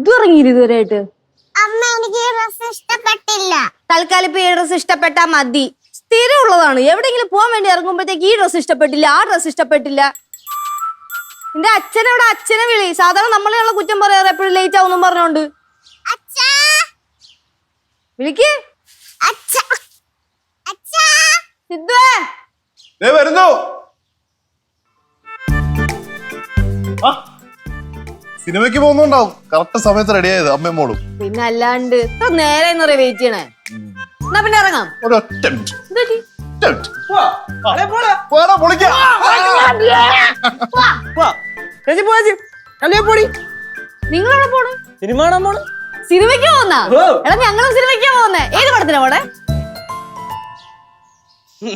സിദ്ധു ഇറങ്ങിയില്ല ഇതുവരെയായിട്ട്? അമ്മ എനിക്ക് ഈ ഡ്രസ് ഇഷ്ടപ്പെട്ടില്ല. തൽക്കാലം ഇപ്പൊ ഈ ഡ്രസ് ഇഷ്ടപ്പെട്ടാ മതി. സ്ഥിരം ഉള്ളതാണ് എവിടെയെങ്കിലും പോകാൻ വേണ്ടി ഇറങ്ങുമ്പോഴത്തേക്ക് ഈ ഡ്രസ് ഇഷ്ടപ്പെട്ടില്ല ആ ഡ്രസ് ഇഷ്ടപ്പെട്ടില്ല. നിന്റെ അച്ഛനവിടെ അച്ഛനെ വിളി. സാധാരണ നമ്മളെയുള്ള കുറ്റം പറയാറ് എപ്പോഴും ലേറ്റ് ആവുന്നു പറഞ്ഞോണ്ട്. അച്ഛാ! വിളിക്ക്. അച്ഛാ! അച്ഛാ! സിദ്ധുവേ ദേ വരുന്നു. ആ, സിനിമയ്ക്ക് പോകുന്നുണ്ടാവും. കറക്റ്റ് സമയത്ത് റെഡി ആയത് അമ്മയും മോളും. പിന്നെ അല്ലാണ്ട് നേരെ എന്ന് പറയാ വെയിറ്റ് ചെയ്യണേ? എന്നാ പിന്നെ ഇറങ്ങാം. ഒരു ഒറ്റ മിനിറ്റ്. എന്ത് പറ്റി? ഒറ്റ മിനിറ്റ്. പോടാ, പൊളിക്കാം. ചേച്ചി പോവാ ചേച്ചി കല്യാ പോടി നിങ്ങളെവിടെ പോണ്? സിനിമ കാണാൻ പോണ് സിനിമയ്ക്ക് പോകുന്ന? എടാ ഞങ്ങളും സിനിമയ്ക്ക് പോകുന്നേ. ഏത് പടത്തിനാ പോണേ?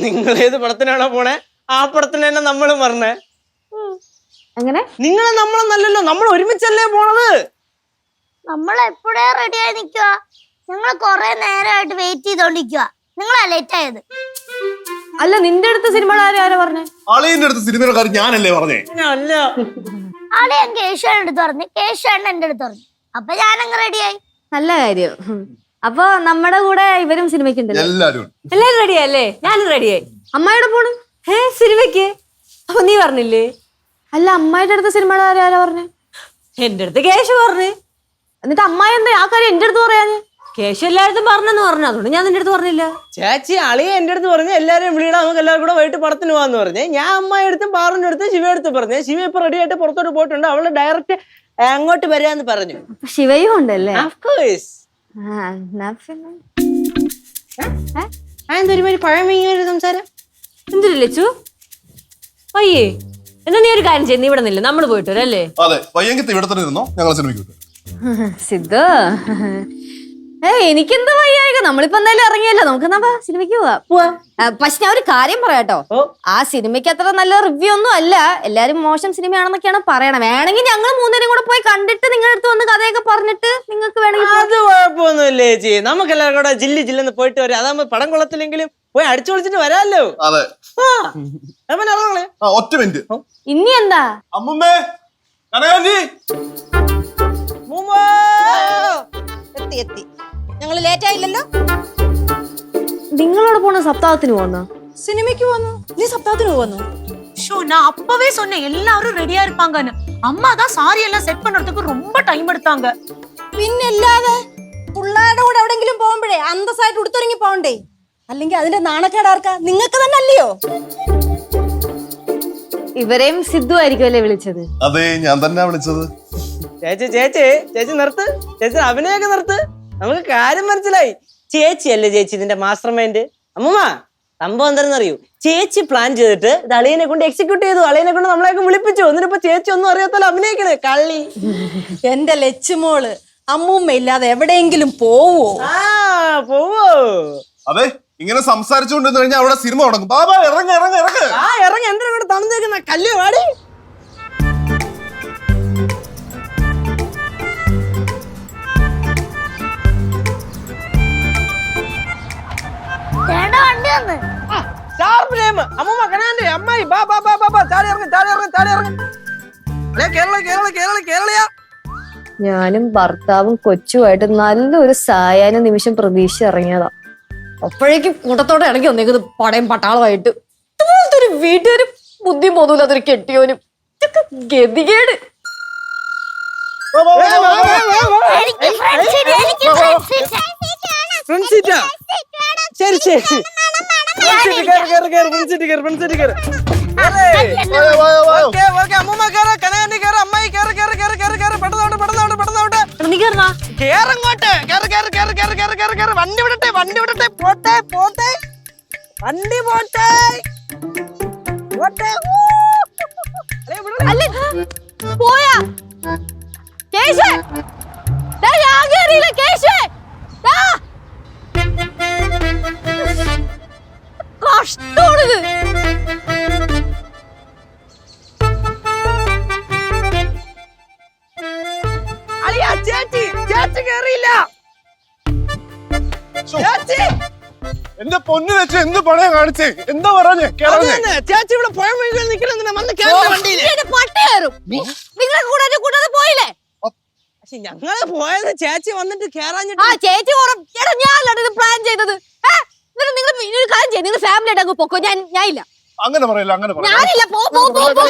നിങ്ങൾ ഏത് പടത്തിനാണോ പോണേ? ആ പടത്തിന് തന്നെ നമ്മളും പറഞ്ഞേ അങ്ങനെ നിങ്ങൾ നമ്മളെന്നല്ലല്ലോ നമ്മൾ ഒരുമിച്ചല്ലേ പോണത്? നമ്മൾ എപ്പോഴേ റെഡി ആയി നിൽക്കുക ഞങ്ങൾ കൊറേ നേരമായിട്ട് വെയിറ്റ് ചെയ്തോണ്ടിരിക്കുക നിങ്ങളാ ലേറ്റ് ആയത്. അല്ല നിന്റെ അടുത്ത സിനിമ ആരും ആരാ പറഞ്ഞേ? അളിയന്റെ അടുത്ത് സിനിമയുടെ കാര്യം ഞാനല്ലേ പറഞ്ഞേ? അല്ല അളിയൻ ഞാൻ കേശുവാണ് അടുത്ത് പറഞ്ഞു. കേശവൻ എന്റെ അടുത്ത് പറഞ്ഞു. അപ്പൊ ഞാനങ്ങ് റെഡിയായി നല്ല കാര്യം. അപ്പൊ നമ്മുടെ കൂടെ ഇവരും സിനിമയ്ക്ക് ഉണ്ടല്ലോ? എല്ലാരും ഉണ്ട്. എല്ലാരും റെഡിയല്ലേ ഞാനും റെഡിയായി അമ്മയുടെ പോണ് ഏ സിനിമയ്ക്ക്? അപ്പൊ നീ പറഞ്ഞില്ലേ? അല്ല അമ്മായിയുടെ അടുത്ത് സിനിമയുടെ ആരും ആരാ പറഞ്ഞു? എന്റെ അടുത്ത് കേശു പറഞ്ഞു. എന്നിട്ട് അമ്മായി എന്താ ആ കാര്യം എന്റെ അടുത്ത് പറയാന് കേശു എല്ലായിടത്തും പറഞ്ഞെന്ന് പറഞ്ഞു. അതുകൊണ്ട് ഞാൻ നിന്റെ അടുത്ത് പറഞ്ഞില്ല. ചേച്ചി അളിയെ എന്റെ അടുത്ത് പറഞ്ഞു എല്ലാവരും വിളിയിടാം നമുക്ക് എല്ലാവരും കൂടെ വൈകിട്ട് പടത്തിന് പോവാന്ന് പറഞ്ഞു. ഞാൻ അമ്മായി അടുത്തും പാറിന്റെ അടുത്ത് ശിവ അടുത്ത് പറഞ്ഞു. ശിവ ഇപ്പൊ റെഡി ആയിട്ട് പുറത്തോട്ട് പോയിട്ടുണ്ട്. അവൾ ഡയറക്റ്റ് അങ്ങോട്ട് വരാന്ന് പറഞ്ഞു. ശിവയും ഉണ്ടല്ലേ? Of course. ആ, എന്നാ ആ എന്താ ഒരുമാതിരി പഴം വീങ്ങിയൊരു സംസാരം? എന്തൊരു ലച്ചു അയ്യേ എന്നാ നീ ഒരു കാര്യം ചെയ്യുന്ന ഇവിടെ നില്ല. നമ്മൾ പോയിട്ട് വരാം അല്ലേ? അതെ വയ്യെങ്കിൽ ഇവിടെ തന്നെ ഇരുന്നോ? ഞങ്ങൾ സിനിമയ്ക്ക് വിട്ടു സിദ്ധു. ഏ എനിക്കെന്താ വയ്യായിക? നമ്മളിപ്പോ എന്തായാലും ഇറങ്ങിയല്ലോ. നമുക്ക് എന്നാ സിനിമയ്ക്ക് പോവാ. ആ, പക്ഷെ ഞാൻ ഒരു കാര്യം പറയാട്ടോ ഓ. ആ സിനിമയ്ക്ക് അത്ര നല്ല റിവ്യൂ ഒന്നും അല്ല. എല്ലാരും മോശം സിനിമയാണെന്നൊക്കെയാണ് പറയണത് വേണമെങ്കിൽ ഞങ്ങൾ മൂന്നുപേരും കൂടെ പോയി കണ്ടിട്ട് നിങ്ങളുടെ അടുത്ത് വന്ന് കഥയൊക്കെ പറഞ്ഞിട്ട് നിങ്ങൾക്ക് വേണമെങ്കിൽ അത് കുഴപ്പമൊന്നുമില്ല ചേച്ചി. നമുക്ക് എല്ലാവരും കൂടെ ജില്ലി ജില്ലെന്ന് പോയിട്ട് വരാം. അതാകുമ്പോ പടം കൊള്ളത്തില്ലെങ്കിലും പോയി അടിച്ചു പൊളിച്ചിട്ട് വരാമല്ലോ അതെ ആ അപ്പൊ ഇറങ്ങളെ ആ ഒറ്റ മിനിറ്റ് ഇനി എന്താ അമ്മുമ്മേ കനകാന്റി എത്തി എത്തി ഞങ്ങൾ ലേറ്റ് ആയില്ലല്ലോ നിങ്ങളോട് പോണ സപ്താഹത്തിന് പോകുന്ന സിനിമയ്ക്ക് പോന്നു നീ സപ്താഹത്തിന് പോന്നു ஷோ நான் அப்பவே சொன்னேன் எல்லாரும் ரெடியா இருப்பாங்கன்னு அம்மா தான் சாரி எல்லாம் செட் பண்றதுக்கு ரொம்ப டைம் எடுத்தாங்க പിന്നല്ലാതെ പിള്ളേരുടെ കൂടെ എവിടെങ്കിലും പോകുമ്പോഴേ അന്തസ്സായിട്ട് ഉടുത്തൊരുങ്ങി പോകണ്ടേ അല്ലെങ്കിൽ അതിന്റെ നാണക്കേടാർക്ക നിങ്ങൾക്ക് തന്നെ അല്ലയോ? ഇവരെയും സിദ്ധു ആയിരിക്കും അല്ലേ വിളിച്ചത്? അതെ ഞാൻ തന്നെ വിളിച്ചത്. ചേച്ചി ചേച്ചി ചേച്ചി നിർത്ത്. ചേച്ചി അഭിനയൊക്കെ നിർത്ത്. നമുക്ക് കാര്യം മനസ്സിലായി. ചേച്ചി അല്ലേ ചേച്ചി ഇതിന്റെ മാസ്റ്റർ മൈൻഡ് അമ്മമ്മ സംഭവം എന്താണെന്ന് അറിയൂ? ചേച്ചി പ്ലാൻ ചെയ്തിട്ട് ഇത് അളിയനെ കൊണ്ട് എക്സിക്യൂട്ട് ചെയ്തു. അളിയനെ കൊണ്ട് നമ്മളെയൊക്കെ വിളിപ്പിച്ചു. എന്നിട്ട് ഇപ്പൊ ചേച്ചി ഒന്നും അറിയാത്തല്ലോ അഭിനയിക്കണേ. കള്ളി. എന്റെ ലച്ചുമോൾ അമ്മൂമ്മ ഇല്ലാതെ എവിടെയെങ്കിലും പോവോ? ആ പോവോ. അതെ ഇങ്ങനെ സംസാരിച്ചുകൊണ്ട് കഴിഞ്ഞാൽ അവിടെ സിനിമ തുടങ്ങും. ബാബാ ഇറങ്ങ ഇറങ്ങ ഇറങ്ങ. ആ ഇറങ്ങി. എന്തിനാ ഇവിടെ തന്നേക്കുന്ന കല്ല് വാടി. അമ്മായി ബാ ബാ ബാ ബാ ബാ ഇറങ്ങി ഇറങ്ങി ഇറങ്ങി. കേരള കേരള കേരള കേരളയാ. ഞാനും ഭർത്താവും കൊച്ചുമായിട്ട് നല്ലൊരു സായാഹ്ന നിമിഷം പ്രതീക്ഷ ഇറങ്ങിയതാ. അപ്പോഴേക്കും കൂട്ടത്തോടെ ഇറങ്ങി വന്നേക്കുന്നത് പടയും പട്ടാളമായിട്ട്. ഇതുപോലത്തെ ഒരു വീട്ടുകാരും ബുദ്ധി ബോധമില്ല അതൊരു കെട്ടിയോനും. ഇതൊക്കെ ഗതികേട്. ശരി ശരി. സീറ്റ് കേറ് കേറ് കേറ് ഫ്രണ്ട് നീ കയറുന്നാ കേറങ്ങോട്ട്. കേറ് കേറ് കേറ് കേറ് കേറ് കേറ് കേറ്. വണ്ടി വിടട്ടെ വണ്ടി വിടട്ടെ. പോട്ടെ പോട്ടെ. വണ്ടി പോട്ടെ. പോട്ടെ. അല്ലേ. പോയാ. കേശേ. ദാ ഞാൻ കേറിയില്ല കേശേ. ദാ. കഷ്ടമാണിത്. എന്റെ പൊന്നു വെച്ച് എന്ത് പണയാ കാണിച്ചേ? എന്താ പറഞ്ഞേ? ചേച്ചി ഇവിടെ പുഴ മുഴുവൻ വന്ന് വണ്ടിയിൽ. പട്ടി കയറും നിങ്ങളെ കൂടെ എന്റെ കൂട്ടാതെ പോയില്ലേ? ഞങ്ങൾ പോയത് ചേച്ചി വന്നിട്ട് ആ കേറാഞ്ഞിട്ട് ചേച്ചി കുറ- എടാ ഞാനല്ലാണ്ട് ഇത് പ്ലാൻ ചെയ്തത്. നിങ്ങൾ ഇനി ഒരു കാര്യം ചെയ്യും. നിങ്ങൾ ഫാമിലി ആയിട്ട് അങ്ങ് പൊക്കോ. ഞാൻ ഞാൻ ഇല്ല അങ്ങനെ പറയില്ല അങ്ങനെ പറയില്ല. ഞാനില്ല. പോ പോ പോ പോ.